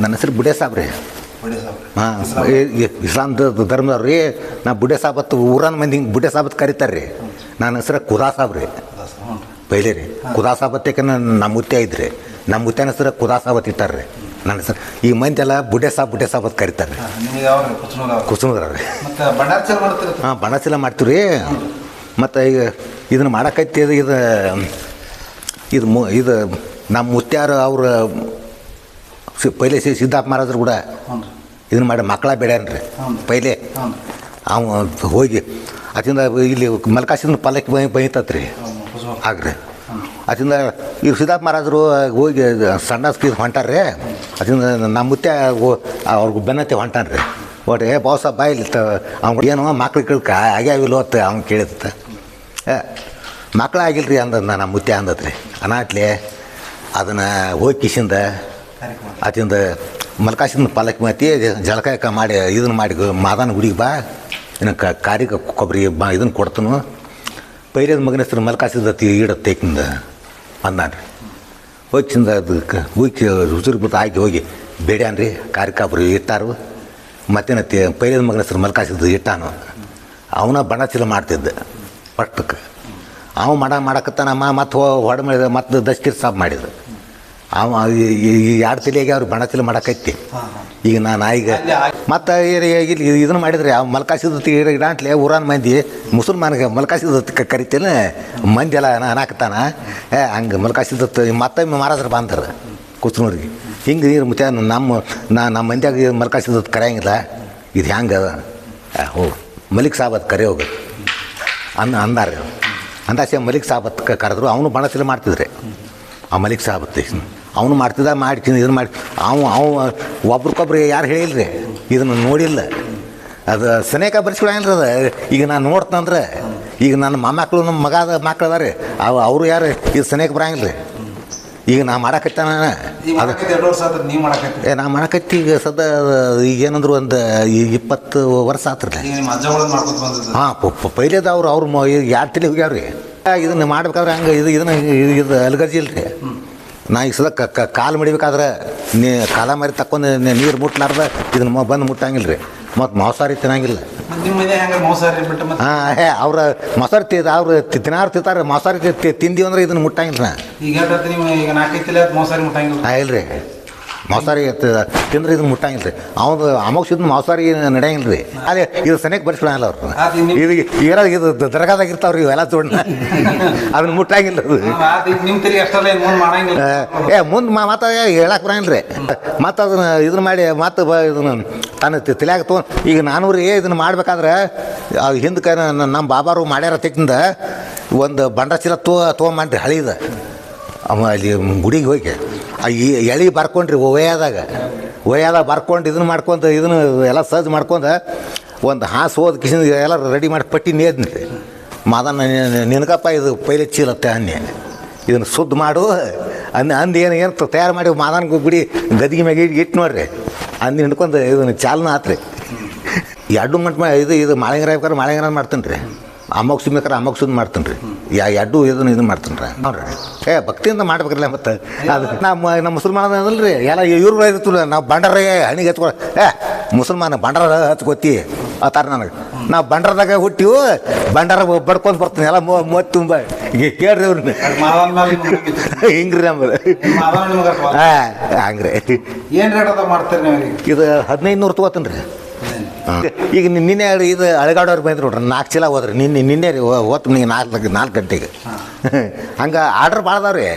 ನನ್ನ ಹೆಸರು ಬುಡೇ ಸಾಬ್ ರೀ. ಹಾಂ ಇಸ್ಲಾಂ. ಧರ್ಮದವ್ರು ರೀ. ನಾ ಬುಡೆ ಸಾಬತ್ ಊರನ್ ಮಂದಿ ಹಿಂಗೆ ಬುಡೆ ಸಾಬತ್ ಕರೀತಾರೆ ರೀ. ನನ್ನ ಹೆಸರು ಕುದಾ ಸಾಬ್ ರೀ. ಪೈಲೆ ರೀ. ಕುದಾ ಸಾಬತ್ತಕ್ಕೆ ನಮ್ಮ ಮುತ್ತೆ ಇದ್ರಿ ನಮ್ಮ ಮುತ್ತೆನ ಹೆಸರು ಕುದಾ ಸಾಬತ್ ರೀ. ನನ್ನ ಹೆಸರು ಈ ಮಂದಿ ಎಲ್ಲ ಬುಡೆ ಸಾಬ್ ಬುಡೆ ಸಾಬತ್ ಕರೀತಾರೆ ರೀ? ಹಾ, ಯಾವ ರೀ. ಕುಚನೂರು ಕುಸುಮದ್ರ ರೀ ಹಾಂ ಬಣಸಿಲ ಮಾಡ್ತೀವಿ ರೀ. ಮತ್ತು ಈಗ ಇದನ್ನು ಮಾಡಕತ್ತಿ ಇದು ಇದು ಇದು ಮು ಇದು ನಮ್ಮ ಮುತ್ಯಾರು ಅವ್ರ ಸಿ- ಪೈಲೆ ಸಿ ಸಿದ್ದಾಪ್ಪ ಮಹಾರಾಜರು ಕೂಡ ರೀ ಇದನ್ನು ಮಾಡಿ ಮಕ್ಕಳ ಬೇಡ್ಯಾನ್ರಿ ರೀ ಪೈಲೆ ಅವ ಹೋಗಿ ಅದಿಂದ ಇಲ್ಲಿ ಮಲ್ಕಾಸಿನ ಪಲ್ಲಕ್ಕಿ ಬೈ ಬೈತತ್ರಿ. ಹ್ಞೂ ಕುಸುಮ ಆಗ್ರಿ. ಅದರಿಂದ ಇವ್ರು ಸಿದ್ದಾಪ್ಪ ಮಹಾರಾಜರು ಹೋಗಿ ಸಣ್ಣ ಸ್ಕೀಸ್ ಹೊಂಟಾರ್ರಿ. ಅದರಿಂದ ನಮ್ಮ ಮುತ್ತೆ ಅವ್ರಿಗೆ ಬೆನ್ನತ್ತೆ ಹೊಂಟಾನ್ರಿ. ಒಟ್ಟು ಏ ಬಾಸ ಬಾಯಿಲಿ ಬಾಯಿಲ್ ಅವ್ನು ಏನೋ ಮಕ್ಳು ಕೇಳ್ಕ ಆಗ್ಯಾವಿಲ್ಲ ಅಂತ ಅವ್ನು ಕೇಳಿದ ಏ ಮಕ್ಳು ಆಗಿಲ್ರಿ ಅಂದ ನಮ್ಮ ಮುತ್ತೆ ಅಂದತ್ರಿ ಅನಾಟ್ಲೆ ಅದನ್ನು ಹೋಗಿ ಕಿಶಿಂದ ಆತಿಂದ ಮಲ್ಕಾಸಿನ ಪಾಲಕ್ ಮಾತಿ ಜಳಕಾಯಕ ಮಾಡಿ, ಇದನ್ನು ಮಾಡಿ ಮಾದನ ಗುಡಿಗೆ ಬಾ. ಇನ್ನು ಕ ಕಾರಿ ಕೊಬ್ಬರಿ ಬಾ, ಇದನ್ನು ಕೊಡ್ತನು. ಪೈರದ ಮಗನ ಹೆಸರು ತೇಕಿಂದ ಏಕಿಂದ ಅಂದಾನ್ರಿ ಹೋಗಿಂದ ಅದಕ್ಕೆ ಹೋಗಿ ಹುಸುರು ಬಿಟ್ಟು ಹಾಕಿ ಹೋಗಿ, ಬೇಡ್ಯಾನ್ರಿ ಕಾರಿ ಕಾಬ್ರಿ ಇಟ್ಟಾರು ಮತ್ತೇನತ್ತಿ ಪೈರದ ಮಗನ ಹೆಸರು ಮಲ್ಕಾಸಿದ್ದು ಇಟ್ಟಾನು. ಅವನ ಬಣ ಚೀಲ ಮಾಡ್ತಿದ್ದ, ಪಟ್ಟಕ್ಕೆ. ಅವ ಮಾಡ ಮಾಡಕತ್ತಾನಮ್ಮ ಮತ್ತು ಹೊಡ ಮಾಡಿದ ಮತ್ತು ದಸ್ಕಿರ್ ಸಾಬ್ ಮಾಡಿದ ಅವ ಎರಡು ತಲೆಗೆ ಅವ್ರು ಬಣ ಚೀಲ ಮಾಡಕೈತಿ? ಈಗ ನಾನು ಈಗ ಮತ್ತು ಇಲ್ಲಿ ಇದನ್ನ ಮಾಡಿದ್ರೆ ಆ ಮಲ್ಕಾಸಿದ ಇಡಾಂಟ್ಲೆ ಊರಾನ್ ಮಂದಿ ಮುಸಲ್ಮಾನಿಗೆ ಮಲ್ಕಾಸಿದ ಕರಿತೇನೆ ಮಂದಿ ಎಲ್ಲ ಅನಾಕತಾನ ಏ ಹಂಗೆ ಮಲ್ಕಾಸಿದ ಮತ್ತೊಮ್ಮೆ ಮಾರಾದ್ರೆ ಬಂದರು ಕುಸ್ನೂರಿಗೆ ಹಿಂಗೆ ನೀರು ಮುತ್ಯ ನಮ್ಮ ನಾ ನಮ್ಮ ಮಂದ್ಯಾಗ ಮಲ್ಕಾಸಿದ ಕರೆಯಂಗಿಲ್ಲ. ಇದು ಹೆಂಗೆ ಹೋ ಮಲಿಕ್ ಸಾಬತ್ ಕರೆ ಹೋಗ. ಅನ್ನ ಅಂದಾರ ಅಂದಾಸೆ ಮಲಿಕ್ ಸಾಬತ್ ಕರೆದ್ರು ಅವನು ಬಣಸಲಿ ಮಾಡ್ತಿದ್ರೆ. ಆ ಮಲಿಕ್ ಸಾಬತ್ ಅವನು ಮಾಡ್ತಿದ್ದ ಮಾಡ್ತೀನಿ ಇದನ್ನು ಮಾಡಿ ಅವ ಅವ ಒಬ್ರಿಗೊಬ್ರು ಯಾರು ಹೇಳಿಲ್ರಿ? ಇದನ್ನು ನೋಡಿಲ್ಲ. ಅದು ಸನೇಕ ಬರ್ಸ್ಕೊಳಂಗಿಲ್ಲ ಅದು. ಈಗ ನಾನು ನೋಡ್ತಂದ್ರೆ ಈಗ ನನ್ನ ಮೊಮ್ಮಕ್ಕಳು ನಮ್ಮ ಮಗದ ಮಕ್ಳು ಅದಾರೆ. ಅವು ಅವರು ಯಾರು? ಇದು ಸನೇಕ ಬರಂಗಿಲ್ಲ ರೀ ಈಗ ನಾ ಮಾಡಕತ್ತಾನ ಅದು ಏ ನಾ ಮಾಡಕತ್ತಿ ಈಗ ಸದ ಈಗ ಏನಂದ್ರು ಒಂದು ಇಪ್ಪತ್ತು ವರ್ಷ ಆತ್ರಿ. ಹಾಂ ಪೈಲೇದ ಅವ್ರು ಅವ್ರು ಯಾರು ತಲೆ ಹೋಗ್ಯಾವ್ರಿ? ಇದನ್ನ ಮಾಡ್ಬೇಕಾದ್ರೆ ಹಂಗೆ ಇದು ಇದನ್ನ ಇದು- ಇದು ಅಲ್ಗರ್ಜಿ ಇಲ್ರಿ ನಾ ಈಗ ಸಲ ಕ- ಕಾಲು ಮಡಿಬೇಕಾದ್ರೆ ನೀ ಕಾಲ ಮಾರಿ ತಕ್ಕೊಂಡು ನೀರು ಮುಟ್ಲಾರ್ದ ಇದನ್ನ ಮ- ಬಂದು ಮುಟ್ಟಂಗಿಲ್ಲ ರೀ ಮತ್ತು ಮಾಂಸಾರಿ ತಿನ್ನಂಗಿಲ್ಲ. ಹಾಂ ಹೇ ಅವ್ರ ಮೊಸರು ತಿ ಅವ್ರು ತಿನ್ನಾರು ತಿಂತಾರೆ ಮೊಸರು ತಿಂದೀವಿ ಅಂದ್ರೆ ಇದನ್ನ ಮುಟ್ಟಂಗಿಲ್ಲ ನಾ. ಈಗ ನಾಲ್ಕೈದು ಇಲ್ಲ ಆಯ್ತು ಮೋಸಾರಿ ತಿಂದ್ರೆ ಇದನ್ನ ಮುಟ್ಟಂಗಿಲ್ಲ ರೀ ಅವ್ನು ಅಮೋಕ್ಷದ ಮಾಂಸಾರಿ ನಡೆಯಂಗಿಲ್ಲ ರೀ ಅದೇ ಇದು ಸನೇಕ ಬರ್ಸ್ಕೊಳಂಗಿಲ್ಲ ಅವ್ರು. ಇದು ದರಗಾದಾಗ ಇದು ದರ್ಗಾದಾಗ ಇರ್ತಾವ್ರಿ ಇವೆಲ್ಲ ತೊಗೊಂಡು. ಅದನ್ನ ಮುಟ್ಟಂಗಿಲ್ಲ ಅದು. ಏ ಮುಂದೆ ಮಾತಾ ಹೇಳಕ್ಕೆ ಬರಂಗಿಲ್ಲ ರೀ ಮತ್ತು ಅದನ್ನ ಇದನ್ನ ಮಾಡಿ ಮತ್ತೆ ಬ ಇದನ್ನ ತನ್ನ ತಲ್ಯಾಗ ತೊಗೊಂಡು ಈಗ ನಾನು ರೀ ಇದನ್ನ ಮಾಡ್ಬೇಕಾದ್ರೆ ಹಿಂದಕ್ಕೆ ನಮ್ಮ ಬಾಬಾರು ಮಾಡ್ಯಾರ ತೆಕ್ಕಿಂದ ಒಂದು ಬಂಡ ಚೀಲ ತೋ ತೊಗೊಂಬಂದ್ರಿ ಹಳಿದ. ಅವ ಅಲ್ಲಿ ಗುಡಿಗೆ ಹೋಗಿ. ಈ ಎಳೆ ಬರ್ಕೊಂಡ್ರಿ ಒಯ್ಯಾದಾಗ ಒಯ್ಯಾದಾಗ ಬರ್ಕೊಂಡು ಇದನ್ನು ಮಾಡ್ಕೊಂಡು ಇದನ್ನು ಎಲ್ಲ ಸಜ್ಜು ಮಾಡ್ಕೊಂಡು ಒಂದು ಹಾಸು ಹೋದ ಕಿಶನ್ ಎಲ್ಲ ರೆಡಿ ಮಾಡಿ ಪಟ್ಟಿ ನೇದ್ನಿ ಮಾದನ ನಿನಗಪ್ಪ ಇದು ಪೈಲೆ ಚೀಲತ್ತೆ ಅನ್ನಿ. ಇದನ್ನು ಶುದ್ಧ ಮಾಡು, ಅಂದ್, ಅಂದು ಏನು ಏನು ತಯಾರು ಮಾಡಿ ಮಾದನ್ಗೆ ಗುಡಿ ಗದಿಗೆ ಮ್ಯಾಗ ಇಟ್ಟು ನೋಡ್ರಿ. ಅಂದು ಹಿಡ್ಕೊಂಡು ಇದನ್ನು ಚಾಲನ ಆತ್ರಿ ಎರಡು ಮಂಟ್ ಇದು ಇದು ಮಾಳಿಂಗರ ಬೇಕಾದ್ರೆ ಮಾಳಿಂಗರ ಮಾಡ್ತೀನಿ ರೀ ಅಮ್ಮಕ್ಕೆ ಸುಮ್ಬೇಕಾರೆ ಅಮ್ಮಕ್ಕೆ ಸುದ್ದು ಮಾಡ್ತೀನಿ ರೀ ಯಾ ಎಡ್ಡು ಇದನ್ನು ಇದನ್ನು ಮಾಡ್ತೀನಿ ರೀ ನೋಡ್ರಿ ಏ ಭಕ್ತಿಯಿಂದ ಮಾಡ್ಬೇಕ್ರಲ್ಲ ಮತ್ತೆ. ಅದು ನಮ್ಮ ನಮ್ಮ ಮುಸಲ್ಮಾನ ಅದಲ್ರಿ. ಎಲ್ಲ ಇವ್ರು ಇರ್ತಿಲ್ಲ ನಾವು ಬಂಡರ ಹಣಿಗೆ ಹಚ್ಕೊ ಏ ಮುಸಲ್ಮಾನ ಬಂಡರ ಹತ್ಕೋತಿ ಆತಾರ ನನಗೆ. ನಾವು ಬಂಡರದಾಗ ಹುಟ್ಟಿವು ಬಂಡಾರ ಬಡ್ಕೊಂಡು ಬರ್ತೀನಿ. ಎಲ್ಲ ಮೂವತ್ತು ತುಂಬ. ಈಗ ಕೇಳ್ರಿ ನಂಬಿಕೆ. ಹಿಂಗ್ರಿ ನಮ್ಮದು ಹಾಂ ಹಂಗ್ರಿ. ಏನು ರೇಟ್ ಅದ ಮಾಡ್ತೀರಿ ಇದು ಹದಿನೈದು ನೂರು ತೊಗೋತೀನಿ ರೀ ಈಗ ನಿನ್ನ ನಿನ್ನೆ ಇದು ಅಳಗಾಡೋರು ಬಂದ್ರು ನೋಡ್ರಿ ನಾಲ್ಕು ಚೀಲ ಹೋದ್ರಿ. ನಿನ್ನೆ ನಿನ್ನೆ ರೀ ಹೊತ್ತು ನೀವು ನಾಲ್ಕು ನಾಲ್ಕು ಗಂಟೆಗೆ. ಹಂಗೆ ಆರ್ಡ್ರ್ ಭಾಳ ಅದಾವ್ರಿ ರೀ.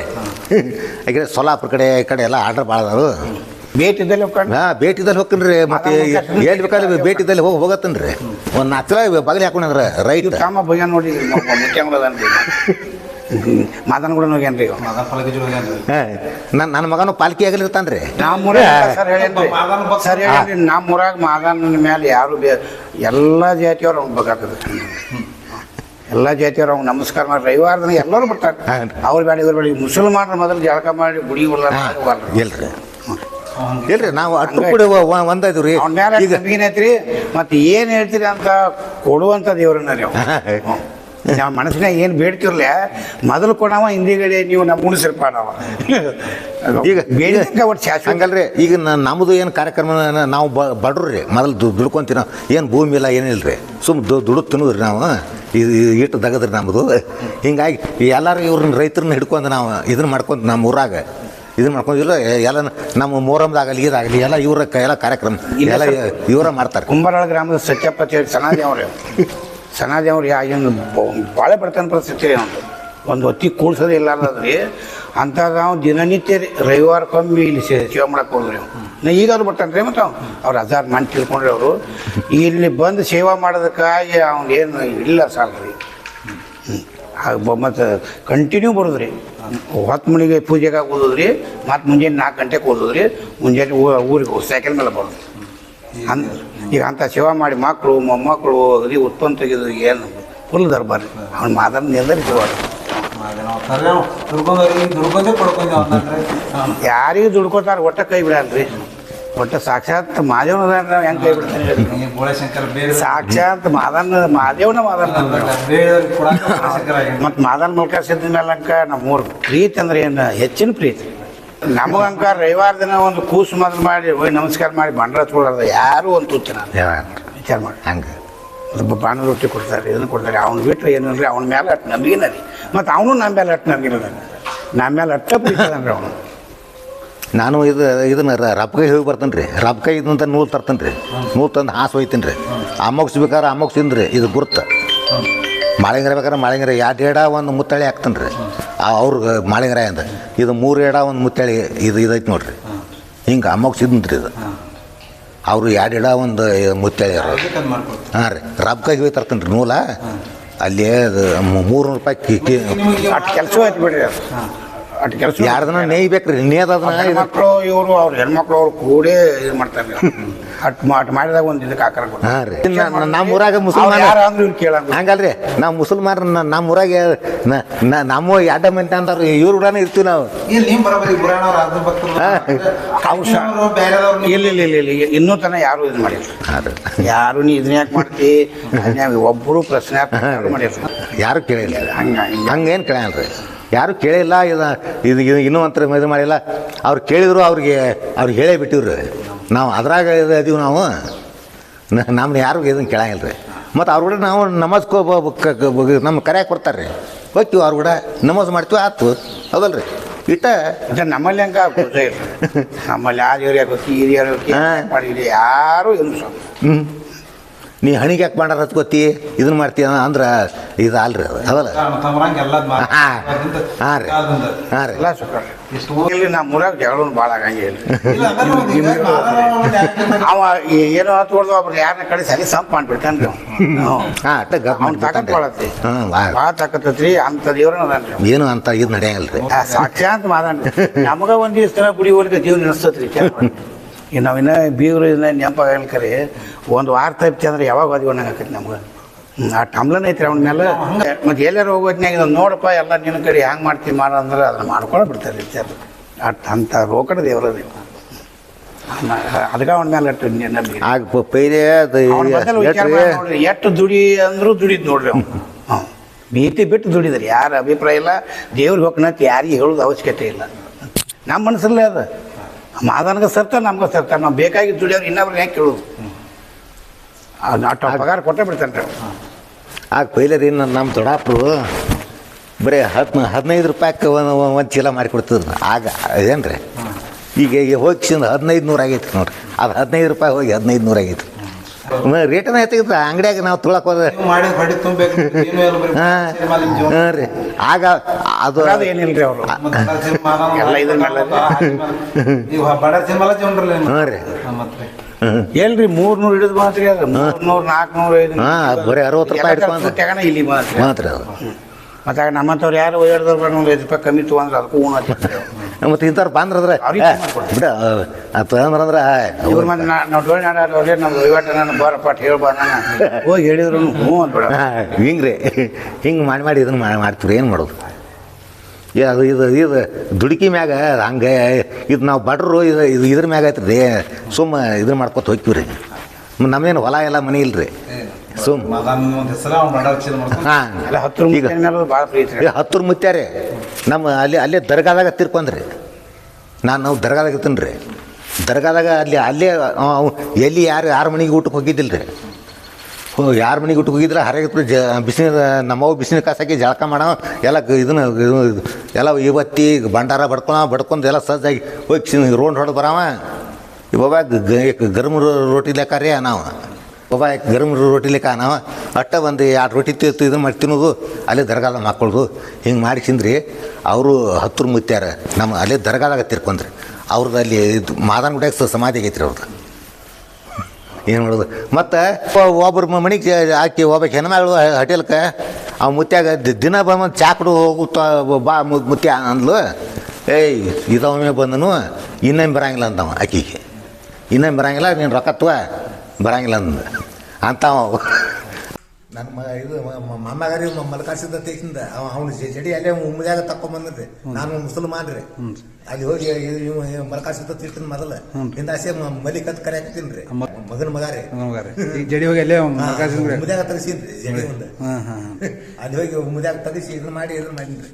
ಯಾಕಂದ್ರೆ ಸೊಲ್ಲಾಪುರ ಕಡೆ ಈ ಕಡೆ ಎಲ್ಲ ಆರ್ಡ್ರ್ ಭಾಳ ಅದಾವು. ಭೇಟಿದಲ್ಲಿ ಹೋಗ್ಕೊಂಡು ಹಾಂ ಭೇಟಿದಲ್ಲಿ ಹೋಗ್ತೀನಿ ರೀ. ಮತ್ತೆ ಎಲ್ಲಿ ಬೇಕಾದ್ರೆ ಭೇಟಿದಲ್ಲಿ ಹೋಗಿ ಹೋಗತ್ತೀನಿ ರೀ ಒಂದು ನಾಲ್ಕು ಚೀಲ ಬಗಲಿ ಹಾಕೊಂಡ್ರೆ ರೈಟ್. ಕಾಮ ಬಗ್ಗೆ ನೋಡಿ ಮಾದನ ಕೂಡ ಹೋಗ್ಯಾನ್ರಿ. ಹಾಂ ನನ್ನ ನನ್ನ ಮಗನು ಪಾಲ್ಕಿ ಆಗಲಿರ್ತಾನೆ ರೀ ನಮ್ಮೂರ ಸರ್ ಭಕ್ತ- ಸರ್ ಹೇಳೇನ್ರಿ ನಮ್ಮೂರಾಗ ಮಾದನ ಮೇಲೆ ಯಾರು ಬೇ ಎಲ್ಲ ಜಾತಿಯವ್ರು ಅವ್ನು ಬೇಕಾಗ್ತದೆ. ಎಲ್ಲ ಜಾತಿಯವ್ರು ಅವ್ನು ನಮಸ್ಕಾರ ಮಾಡಿ ರವಿವಾರ ದಿನ ಎಲ್ಲರೂ ಬರ್ತಾರೆ ಅವ್ರ ಬೇಡ ಇವ್ರು ಬೇಡ ಮುಸಲ್ಮಾನರು ಮೊದಲು ಜಳಕ ಮಾಡಿ ಗುಡಿ ಹಾಂ. ಇಲ್ರಿ. ಇಲ್ರಿ ನಾವು ಅಟ್ಟು ಕೂಡ ಒಂದಾಯ್ತು ರೀ. ಅವ್ನ ಮೇಲೆ ಐತ್ರಿ ಮತ್ತೆ ಏನು ಹೇಳ್ತೀರಿ ಅಂತ ಕೊಡುವಂಥ ದೇವ್ರನ್ನ ರೀ. ನಾವು ಮನಸ್ಸಿನ ಏನು ಬೇಡ್ತಿರ್ಲೆ ಮೊದಲು ಕೊಡವ ಹಿಂದಿಗಡೆ ನೀವು ನಮ್ಮ ಉಣಿಸಿರ್ಪ ನಾವು. ಈಗ ಬೇಡಿದಂಗೆ ಒಟ್ಟು ಶಾಶ್ವತ. ಹಂಗಲ್ರಿ ಈಗ ನಮ್ಮದು ಏನು ಕಾರ್ಯಕ್ರಮ ನಾವು ಬ ಬಡ್ರು ರೀ ಮೊದಲು ದುಡ್ಕೊಂತೀವಿ ನಾವು ಏನು ಭೂಮಿ ಇಲ್ಲ ಏನಿಲ್ಲ ರೀ ಸುಮ್ ದು ದುಡ್ಡು ತಿನ್ನೋದ್ರಿ ನಾವು ಇದು ಇಟ್ಟು ದಗದ್ರಿ ನಮ್ಮದು ಹಿಂಗಾಗಿ ಎಲ್ಲರೂ ಇವ್ರನ್ನ ರೈತರನ್ನ ಹಿಡ್ಕೊಂಡು ನಾವು ಇದನ್ನ ಮಾಡ್ಕೊಂತ ನಮ್ಮ ಊರಾಗ ಇದನ್ನ ಮಾಡ್ಕೊಂಡಿಲ್ಲ ಎಲ್ಲ ನಮ್ಮ ಮೋರಮ್ದಾಗಲಿ ಇದಾಗಲಿ ಎಲ್ಲ ಇವರ ಕ- ಎಲ್ಲ ಕಾರ್ಯಕ್ರಮ ಎಲ್ಲ ಇವರ ಮಾಡ್ತಾರೆ. ಕುಂಬಾರಳ ಗ್ರಾಮದ ಸತ್ಯಪ್ಪ ಚೆನ್ನಾಗಿ ಹೇಳಿ ಸನಾದಿ ಅವ್ರೆ ಸನಾದಿ ಅವ್ರು ಆಗಿನ ಭಾಳ ಬರ್ತಾನೆ ಪರಿಸ್ಥಿತಿ ರೀ ಅವ್ನು ಒಂದು ಹೊತ್ತಿ ಕೂಡ್ಸೋದೇ ಇಲ್ಲಾರ್ದ್ರಿ ಅಂಥದ್ದು ನಾವು ದಿನನಿತ್ಯ ರೀ ರವಿವಾರಕ್ಕೊಮ್ಮೆ ಇಲ್ಲಿ ಸೇವೆ ಮಾಡಕ್ಕೆ ಹೋದ್ರಿ ನಾ ಈಗಾದ್ರು ಬರ್ತಾನೆ ರೀ ಮತ್ತು ಅವ್ರು. ಹಜಾರ್ ಮಂದಿ ತಿಳ್ಕೊಂಡ್ರಿ ಅವರು. ಇಲ್ಲಿ ಬಂದು ಸೇವಾ ಮಾಡೋದಕ್ಕಾಗಿ ಅವ್ನು ಏನು ಇಲ್ಲ ಸಾಲ್ರಿ. ಮತ್ತು ಕಂಟಿನ್ಯೂ ಬರೋದ್ರಿ. ಹೊತ್ತು ಮನೆಗೆ ಪೂಜೆಗೆ ಓದೋದ್ರಿ ಮತ್ತು ಮುಂಜಾನೆ ನಾಲ್ಕು ಗಂಟೆಗೆ ಓದೋದ್ರಿ ಮುಂಜಾನೆ ಊರಿಗೆ ಸೈಕಲ್ ಮೇಲೆ ಬರೋದು. ಅನ್ ಈಗ ಅಂತ ಸೇವಾ ಮಾಡಿ ಮಕ್ಕಳು ಮೊಮ್ಮಕ್ಕಳು ಅಗದಿ ಉತ್ಪನ್ನ ತೆಗೆದು ಏನು ಫುಲ್ ದರ್ಬಾರಿ. ಅವ್ನು ಮಾದರ್ ನಿರ್ಧರಿಸುವ ಯಾರಿಗೂ ದುಡ್ಕೋತಾರೆ ಒಟ್ಟ ಕೈ ಬಿಡಲ್ರಿ. ಒಟ್ಟ ಸಾಕ್ಷಾತ್ ಮಾದೇವನ ಹೆಂಗೆ ಕೈ ಬಿಡ್ತಾನೆ ಸಾಕ್ಷಾತ್ ಮಾದನ ಮಾದೇವನ ಮಾದನ. ಮತ್ತು ಮಾದನ್ ಮಲ್ಕ ಸಿದ್ದ ಮೇಲಂಕ ನಮ್ಮೂರು ಪ್ರೀತಿ ಅಂದ್ರೆ ಏನು ಹೆಚ್ಚಿನ ಪ್ರೀತಿ. ನಮಗಂಕ ರವಿವಾರ ದಿನ ಒಂದು ಕೂಸು ಮೊದಲು ಮಾಡಿ ಹೋಗಿ ನಮಸ್ಕಾರ ಮಾಡಿ ಬಂಡ್ರ ಹಚ್ಕೊಳ್ಳಾರ್ದ ಯಾರು ಒಂದು ತುಚ್ಚ ನಾನು ವಿಚಾರ ಮಾಡಿ. ಹಂಗೆ. ಸ್ವಲ್ಪ ಬಾಣ ರೊಟ್ಟಿ ಕೊಡ್ತಾರೆ ಇದನ್ನು ಕೊಡ್ತಾರೆ. ಅವ್ನು ಬಿಟ್ಟರೆ ಏನಂದ್ರೆ ಅವ್ನ ಮೇಲೆ ಅಟ್ ನಮಗಿನ ರೀ ಮತ್ತು ಅವನು ನಮ್ಮ ಮೇಲೆ ಅಟ್ಟು ನಂಬಿಕೆ ನಮ್ಮ ಮೇಲೆ ಅಟ್ಟ ಅದಾನ್ರಿ ಅವನು. ನಾನು ಇದು ಇದನ್ನ ರಬ್ಕಾಯಿ ಹೋಗಿ ಬರ್ತಾನೆ ರೀ ರಬ್ಕಾಯಿ ಇದಂತ ನೂಲು ತರ್ತೇನೆ ರೀ ನೂಲು ತಂದು ಹಾಸು ಒಯ್ತೀನಿ ರೀ ಅಮ್ಮಗ್ಸ್ಬೇಕಾದ್ರೆ ಅಮ್ಮಗ್ಸಿಂದು ತಿಂದ್ರಿ ಇದು ಗುರ್ತ. ಮಾಳಿಂಗರ ಬೇಕಾದ್ರೆ ಮಾಳಿಂಗರ ಎರಡು ಒಂದು ಮುತ್ತಳಿ ಹಾಕ್ತಾನೆ ರೀ ಅವ್ರಿಗೆ ಮಾಳಿಂಗರ ಅಂತ ಇದು ಮೂರು ಎಡ ಒಂದು ಮುತ್ತಳಿ ಇದು ಇದೈತೆ ನೋಡ್ರಿ. ಹಿಂಗೆ ಅಮ್ಮಗೆ ರೀ ಇದು. ಅವರು ಎರಡು ಎಡ ಒಂದು ಮುತ್ತಳಿ. ಹಾಂ ರೀ. ರಬ್ಕಾಗಿ ಹೋಗಿ ತರ್ತೀನಿ ರೀ ನೂಲ ಅಲ್ಲಿ ಅದು ಮೂರು ರೂಪಾಯಿ ಕಿ ಕಿ ಕೆಲಸ ಆಯ್ತು ಬಿಡ್ರಿ ಅಟ್ಟು ಕೆಲಸ ಯಾರ್ದನ್ನ ನೇಯ್ಬೇಕ್ರಿ ನೇದದನ್ನ ಇದು. ಹೆಣ್ಮಕ್ಳು ಇವರು ಅವ್ರ ಹೆಣ್ಮಕ್ಳು ಅವ್ರು ಕೂಡೇ ಇದು ಮಾಡ್ತಾರೆ ಅಟ್ ಅಟ್ ಮಾಡಿದಾಗ ಒಂದು ಇದಕ್ಕೆ ಆಕಾರ ಕೊಡ್ತಾರೆ. ಹಾಂ ರೀ. ನ- ನಮ್ಮ ಊರಾಗ ಅವ್ರು ಮುಸಲ್ಮಾನ ಯಾರು ಅಂದ್ರು ಇವ್ರು ಕೇಳಂಗಿಲ್ಲ. ಹಂಗಲ್ರಿ ನಾವು ಮುಸಲ್ಮಾನ ನಮ್ಮ ಊರಾಗೆ ನ- ನ- ನಮ್ಮ ಅಡ್ಡ ಮಂದಿ ಅಂತಾರ ಇವ್ರ ಕೂಡ ಇರ್ತೀವಿ ನಾವು. ಇಲ್ಲಿ ನಿಮ್ ಬರೋಬರಿ ಪುರಾಣವ್ರು ಅದ್ರ ಭಕ್ತರು ಅವ್ರು ಬೇರೆದವ್ರು ಇಲ್ಲ ಇಲ್ಲ ಇಲ್ಲ ಇಲ್ಲ. ಇನ್ನೂ ತನ ಯಾರು ಇದು ಮಾಡಿಲ್ಲ. ಹಾಂ ರೀ. ಯಾರು ನೀ ಇದನ್ನ ಯಾಕೆ ಮಾಡ್ತಿ? ಒಬ್ಬರು ಪ್ರಶ್ನೆ ಯಾರು ಮಾಡಿಲ್ಲ. ಯಾರು ಕೇಳಿಲ್ಲ. ಹಂಗ. ಹಂಗೇನು ಕೇಳಲ್ರಿ. ಯಾರು ಕೇಳಿಲ್ಲ ಇದು ಇದು ಇದು ಇನ್ನೂ ಅಂತ ಇದು ಮಾಡಿಲ್ಲ. ಅವ್ರು ಕೇಳಿದ್ರು ಅವ್ರಿಗೆ ಅವ್ರಿಗೆ ಹೇಳೇ ಬಿಟ್ಟಿವ್ರಿ. ನಾವು ಅದ್ರಾಗ ಇದೀವಿ ನಾವು. ನಮ್ಮನ್ನ ಯಾರು ಇದನ್ನು ಕೇಳಂಗಿಲ್ಲ ರೀ ಮತ್ತು ಅವ್ರ ಕೂಡ ನಾವು ನಮಸ್ಕೋ ಕೋ ನಮ್ಮ ಕರೆಯಾಕೆ ಕೊಡ್ತಾರೆ ರೀ ಹೋಗ್ತೀವಿ ಅವ್ರ ಕೂಡ ನಮಾಜ್ ಮಾಡ್ತೀವಿ ಆತು ಹೌದಲ್ಲ ರೀ ಇಟ್ಟ ನಮ್ಮಲ್ಲಿ ಹಂಗ ನಮ್ಮಲ್ಲಿ ಯಾರು ಹಿರಿಯರು ಯಾರು ಏನು ಹ್ಞೂ ನೀ ಹಣಿಗೆ ಯಾಕೆ ಮಾಡಾರ ಹತ್ಕೋತಿ ಇದನ್ನ ಮಾಡ್ತೀಯ ಅಂದ್ರೆ ಇದು ಅಲ್ರಿ ಅದು ಅದಲ್ಲ ಹಾಂ ಹಾಂ ರೀ. ಹಾಂ ರೀ. ಎಲ್ಲ ಸುಖ ಎಷ್ಟು ಇಲ್ಲಿ. ನಮ್ಮ ಊರಾಗ ಜಗಳ ಭಾಳ ಆಗಂಗಿಲ್ಲ ಅವ ಏನೋ ಹತ್ತು ಹೊಡೆದು ಒಬ್ರು ಯಾರನ್ನ ಕಡೆ ಸರಿ ಸಂಪ್ ಮಾಡ್ಬಿಡ್ತಾನ್ರಿ ಹಾಂ ಅಟ್ಟ ಗಪ್ ಅವ್ನು ತಾಕತ್ ಕೊಡತ್ತಿ. ಭಾಳ ತಾಕತ್ತೈತ್ರಿ ಅಂತ ದೇವ್ರನ್ನ ಅದಾನ್ರಿ ಏನು ಅಂತ ಇದು ನಡೆಯಲ್ಲ ರೀ ಸಾಕ್ಷಾತ್ ಮಾತಾಡ್ರಿ. ನಮಗ ಒಂದ್ ದಿವಸ ಗುಡಿ ಹೋಲಿಕೆ ಜೀವನ ನಡೆಸ್ತತ್ರಿ. ಈಗ ನಾವಿನ್ನ ಬೀಗರು ಇನ್ನ ನೆನಪಾಗಲ್ಲ ಕರೆ ಒಂದು ವಾರ ತಪ್ತಿ ಅಂದ್ರೆ ಯಾವಾಗ ಓದಿ ಒಣ ಆಕೈತಿ ನಮ್ಗೆ? ಆ ಟಮ್ಲನ್ ಐತ್ರಿ ಅವನ ಮೇಲೆ ಮತ್ತೆ ಎಲ್ಲಾರು ಹೋಗೋದ್ನಾಗ ಇದನ್ನ ನೋಡಪ್ಪ ಎಲ್ಲ ನಿನ್ನ ಕಡೆ ಹ್ಯಾಂಗ ಮಾಡ್ತೀವಿ ಮಾಡ ಅಂದ್ರೆ ಅದನ್ನ ಮಾಡ್ಕೊಳ ಬಿಡ್ತಾರೆ ಇರ್ತಾರೆ ಅಟ್ ಅಂತ ರೋಕಡ ದೇವ್ರ ಅದಕ್ಕೆ ಅವನ ಮೇಲೆ ಅಟ್ಟು ಆಗ ಪೈಲೆ ನೋಡ್ರಿ ಎಷ್ಟು ದುಡಿ ಅಂದ್ರೂ ದುಡಿದ್ ನೋಡ್ರಿ ಅವ್ನು. ಭೀತಿ ಬಿಟ್ಟು ದುಡಿದ್ರಿ ಯಾರ ಅಭಿಪ್ರಾಯ ಇಲ್ಲ ದೇವ್ರಿಗೆ ಹೋಗ್ನಂತ ಯಾರಿಗೆ ಹೇಳೋದು ಅವಶ್ಯಕತೆ ಇಲ್ಲ. ನಮ್ಮ ಮನಸ್ಸಲ್ಲೇ ಅದ. ಮಾದನಗ ಸರ್ತ ನಮ್ಗೆ ಸರ್ತ. ನಾವು ಬೇಕಾಗಿ ದುಡಿಯೋರು ಇನ್ನೊಬ್ರು ಯಾಕೆ ಕೇಳೋದು? ಅಷ್ಟು ಪಗಾರ ಕೊಟ್ಟೇ ಬಿಡ್ತಾನೆ ರೀ. ಅವ್ನು. ಆಗ ಪೈಲೆ ರೀ ನಮ್ಮ ದೊಡ್ಡಪ್ಪರು ಬರೀ ಹತ್ತು ಹದಿನೈದು ರೂಪಾಯಿಗೆ ಒಂದು ಒಂದು ಚೀಲ ಮಾಡಿ ಕೊಡ್ತಿದ್ರು. ಆಗ ಏನು ರೀ ಈಗ ಈಗ ಹೋಗಿಸಿಂದ ಹದಿನೈದು ನೂರು ಆಗೈತೆ ನೋಡ್ರಿ. ಅದು ಹದಿನೈದು ರೂಪಾಯಿ ಹೋಗಿ ಹದಿನೈದು ನೂರು ಆಗೈತಿ ರೇಟನ ಹೆಚ್ಚಾಗಿತ್ತು ಅಂಗಡಿಯಾಗ ನಾವು ತೊಳಕ್ ಹೋದ್ರೆ ಮಾಡಿ ಹೊಡಿ ತುಂಬಬೇಕು. ಏನು ಎಲ್ಲ ಬರೀ ಹಾಂ. ರೀ. ಆಗ ಅದು ಅದು ಏನಿಲ್ಲ ರೀ ಅವರು ಎಲ್ಲ ಇದ್ರ ಮೇಲೆ ನೀವು ಬಡ ಸಿನಿಮಾ ಜೀವನ್ರಲ್ಲ ಹಾಂ ರೀ. ಮತ್ತೆ. ಹ್ಞೂ ಎಲ್ರಿ ಮೂರ್ನೂರು ಹಿಡಿದು ಮಾತ್ರ ಮೂರ್ನೂರು ನಾಲ್ಕುನೂರು ಐದು ಹಾಂ ಬರೀ ಅರವತ್ತು ರೂಪಾಯಿ ಹಿಡ್ಕೊಂಡು ತಗೋಣ ಇಲ್ಲಿ ಮಾತ್ರ? ಮಾತ್ರ ಅದು. ಮತ್ತೆ ನಮ್ಮಂಥವ್ರು ಯಾರು ಓಡಾಡ್ದವ್ರು ಒಂದು ಐದು ರೂಪಾಯಿ ಕಮ್ಮಿ ತೊಗೊಂಡ್ರೆ ಅದಕ್ಕೂ ಉಣ ಮತ್ತು ಇಂಥವ್ರು ಬಂದ್ರಂದ್ರೆ. ಬಿಡ ಅದು ಅಂದ್ರಂದ್ರೆ ಇವ್ರ ಮತ್ತೆ ನಾವು ಡೋಳಿ ನಾಡೋದ್ರೆ ನಮ್ಮ ವಹಿವಾಟ ನಾನು ಬಾರಪ್ಪ ಹೇಳ್ಬಾರ ಹೋಗಿ ಹೇಳಿದ್ರು ಹ್ಞೂ ಅಂದ್ಬಿಡ. ಹಿಂಗೆ ರೀ ಹಿಂಗೆ ಮಾಡಿ ಮಾಡಿ ಇದನ್ನು ಮಾಡಿ ಮಾಡ್ತೀವಿ ಏನು ಮಾಡೋದು? ಏ, ಅದು ಇದು ಇದು ದುಡುಕಿ ಮ್ಯಾಗ ಹಂಗೆ ಇದು ನಾವು ಬಡ್ರು ಇದು ಇದು ಇದ್ರ ಮ್ಯಾಗ ಐತ್ರಿ ರೀ ಸುಮ್ಮ ಇದನ್ನ ಮಾಡ್ಕೊತ ಹೋಗ್ತೀವಿ ರೀ ನಮ್ದೇನು ಹೊಲ ಎಲ್ಲ ಮನೆ ಇಲ್ರಿ. ಸುಮ್. ಮದನ್ ಒಂದ್ ಬಂಡಾರ ಚೇಂಜ್ ಮಾಡ್ಕೊಂಡು. ಹಾಂ. ಈಗ ಹತ್ತರ ಮುತ್ಯಾರೆ ನಮ್ಮ ಅಲ್ಲಿ ಅಲ್ಲೇ ದರ್ಗಾದಾಗ ತಿರ್ಕೊಂಡ್ರಿ. ನಾನು ನಾವು ದರ್ಗಾದಾಗ ಇರ್ತೀನಿ ರೀ ದರ್ಗಾದಾಗ ಅಲ್ಲಿ ಅಲ್ಲೇ ಅವ್ ಎಲ್ಲಿ ಯಾರು ಯಾರ ಮನೆಗೆ ಊಟಕ್ಕೆ ಹೋಗಿದ್ದಿಲ್ಲ ರೀ ಹೋ ಯಾರ ಮನೆಗೆ ಊಟಕ್ಕೆ ಹೋಗಿದ್ರೆ ಹರಗಿತ್ತು ಜ ಬಿಸಿನ ನಮ್ಮವು ಬಿಸಿನ ಕಾಸಾಕಿ ಜಳಕ ಮಾಡೋ ಎಲ್ಲ ಇದನ್ನ ಇದು ಎಲ್ಲ ಇವತ್ತಿ ಭಂಡಾರ ಬಡ್ಕೊಳ ಬಡ್ಕೊಂಡು ಎಲ್ಲ ಸಜ್ಜಾಗಿ ಹೋಗಿ ರೋಡ್ ಹೊಡೆದು ಬರಾವ. ಬಾಬಾ ಗರಂ ರೋಟಿ ಲೆಕ್ಕ ರೀ ನಾವು ಬಾಬಾ ಗರಂ ರೊಟ್ಟಿ ಲೆಕ್ಕ ನಾವು ಅಟ್ಟ ಒಂದು ಎರಡು ರೊಟ್ಟಿ ಇದು ಮಾಡಿ ತಿನ್ನೋದು, ಅಲ್ಲೇ ದರ್ಗಾಲ ಮಕ್ಕಳದು ಹಿಂಗೆ ಮಾಡಿ ಅವರು ಹತ್ತಿರ ಮುತ್ಯಾರ. ನಮ್ಮ ಅಲ್ಲೇ ದರ್ಗಾದಾಗ ತಿರ್ಕೊಂಡ್ರಿ. ಅವ್ರದ್ದು ಅಲ್ಲಿ ಇದು ಮಾದನ್ ಗುಡಿಯಾಗ ಸಮಾಧಿ ಆಗೈತ್ರಿ ಅವ್ರದ್ದು ಏನು ಮಾಡೋದು? ಮತ್ತು ಒಬ್ಬರು ಮನೆಗೆ ಹಾಕಿ ಒಬ್ಬ ಹೆಣ್ಮಗಳು ಹೋಟೆಲ್ಗೆ ಆ ಮುತ್ಯಾಗ ದಿನ ಬಂದು ಚಾಕಡು ಹೋಗುತ್ತ ಬಾ ಮುತ್ಯ ಅಂದ್ಲು. ಏಯ್ ಇದೊಮ್ಮೆ ಬಂದನು, ಇನ್ನೇನು ಬರಂಗಿಲ್ಲ ಅಂತವ ಆಕಿಗೆ ಇನ್ನೇನು ಬರಂಗಿಲ್ಲ ನೀನು ರೊಕ್ಕ ತುವ ಬರಂಗಿಲ್ಲ ಅಂದ ಅಂತ ನನ್ನ ಮಗ ಇದು ಮಾಮಗಾರಿ ಮಲ್ಕಾಸಿದ್ದ ತೆಗಿಸಿಂದ ಅವ ಅವನು ಜಡಿ ಅಲ್ಲೇ ಉಮ್ಮದಾಗ ತಕೊಂಬಂದ್ರಿ ನಾನು ಮುಸಲ್ಮಾನ್ ರೀ ಅಲ್ಲಿ ಹೋಗಿ ಮಲ್ಕಾಸಿದ್ದ ತಿಳ್ತೀನಿ ಮೊದಲ. ಇಂದ ಆಸೆ ಕರೆಯಾಕತ್ತೀನಿ ರೀ. ಮಗನ ಮಗ ರೀ ಈಗ ಜಡಿ ಹೋಗಿ ಅಲ್ಲೇ ಉಮ್ಮದಾಗ ತರಿಸಿದ್ರಿ ತೆಗಿಸಿದ್ರಿ ಜಡಿ ಮುಂದೆ ಹಾಂ ಹಾಂ ಅಲ್ಲಿ ಹೋಗಿ ಉಮ್ಮದಾಗ ತೆಗಿಸಿ ಇದನ್ನ ಮಾಡಿ ಇದನ್ನ ಮಾಡಿನ್ರಿ